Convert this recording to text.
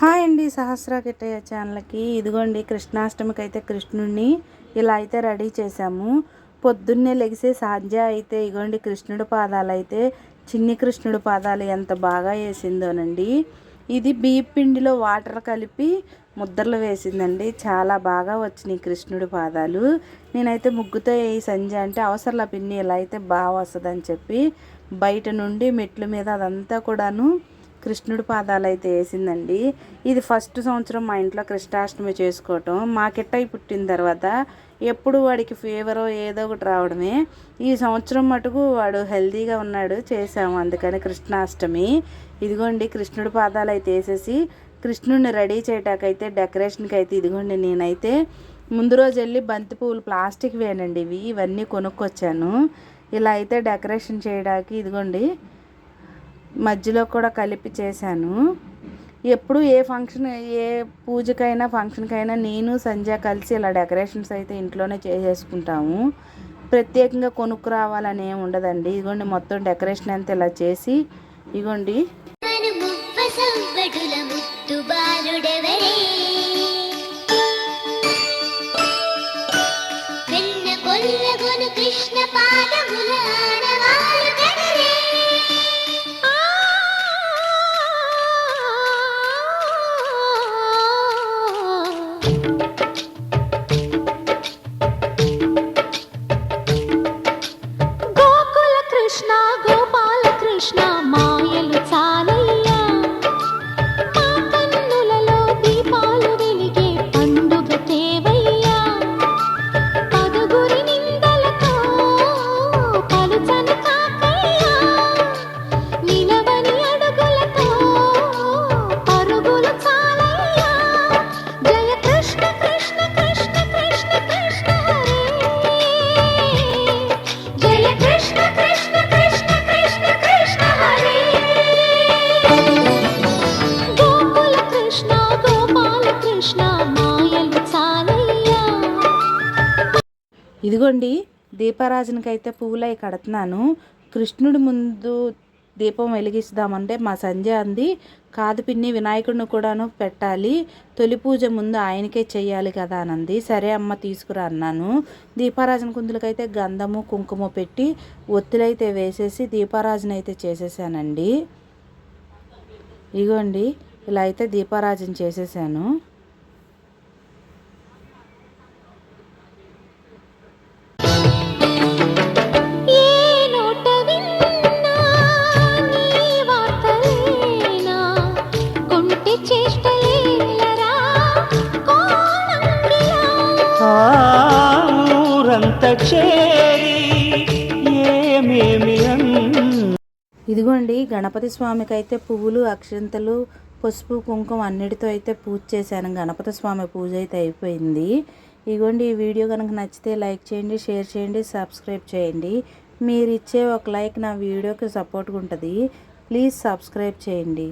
Hi అండి సహస్ర కిట్టయ్య ఛానల్కి. ఇదిగోండి కృష్ణాష్టమికి అయితే కృష్ణుడిని ఇలా అయితే రెడీ చేశాము. పొద్దున్నే లెగిసే సాధ్య అయితే ఇగోండి కృష్ణుడి పాదాలు అయితే చిన్ని కృష్ణుడి పాదాలు ఎంత బాగా వేసిందోనండి. ఇది బియ్య పిండిలో వాటర్ కలిపి ముద్రలు వేసిందండి. చాలా బాగా వచ్చినాయి కృష్ణుడి పాదాలు. నేనైతే ముగ్గుతో వేయి సంజ అంటే అవసరంలా పిన్ని ఇలా అయితే బాగా వస్తుందని చెప్పి బయట నుండి మెట్ల మీద అదంతా కూడాను కృష్ణుడి పాదాలు అయితే వేసిందండి. ఇది ఫస్ట్ సంవత్సరం మా ఇంట్లో కృష్ణాష్టమి చేసుకోవటం. మా కిట్టయి పుట్టిన తర్వాత ఎప్పుడు వాడికి ఫీవర్ ఏదో ఒకటి రావడమే. ఈ సంవత్సరం మటుకు వాడు హెల్తీగా ఉన్నాడు చేసాము అందుకని కృష్ణాష్టమి. ఇదిగోండి కృష్ణుడి పాదాలు అయితే వేసేసి కృష్ణుడిని రెడీ చేయటాకైతే డెకరేషన్కి అయితే ఇదిగోండి నేనైతే ముందు రోజు వెళ్ళి బంతి పువ్వులు ప్లాస్టిక్ వేనండి ఇవి. ఇవన్నీ కొనుక్కొచ్చాను. ఇలా అయితే డెకరేషన్ చేయడానికి ఇదిగోండి మధ్యలో కూడా కలిపి చేశాను. ఎప్పుడు ఏ ఫంక్షన్ ఏ పూజకైనా ఫంక్షన్కైనా నేను సంధ్య కలిసి ఇలా డెకరేషన్స్ అయితే ఇంట్లోనే చేసేసుకుంటాము. ప్రత్యేకంగా కొనుక్కు రావాలని ఏమి ఉండదండి. ఇదిగోండి మొత్తం డెకరేషన్ అంతా ఇలా చేసి ఇదిగోండి. కృష్ణ ఇదిగోండి దీపారాజునికైతే పువ్వులై కడుతున్నాను. కృష్ణుడి ముందు దీపం వెలిగిస్తామంటే మా సంజయ్ అంది. కాదు పిన్ని వినాయకుడిని కూడాను పెట్టాలి. తొలి పూజ ముందు ఆయనకే చెయ్యాలి కదా అనంది. సరే అమ్మ తీసుకురా అన్నాను. దీపారాజన కుందులకైతే గంధము కుంకుమ పెట్టి ఒత్తులైతే వేసేసి దీపారాజన అయితే చేసేసానండి. ఇగోండి ఇలా అయితే దీపారాజన చేసేసాను. ఇదిగోండి గణపతి స్వామికి అయితే పువ్వులు అక్షంతలు పసుపు కుంకుమ అన్నిటితో అయితే పూజ చేశాను. గణపతి స్వామి పూజ అయితే అయిపోయింది. ఇదిగోండి ఈ వీడియో కనుక నచ్చితే లైక్ చేయండి షేర్ చేయండి సబ్స్క్రైబ్ చేయండి. మీరు ఇచ్చే ఒక లైక్ నా వీడియోకి సపోర్ట్గా ఉంటుంది. ప్లీజ్ సబ్స్క్రైబ్ చేయండి.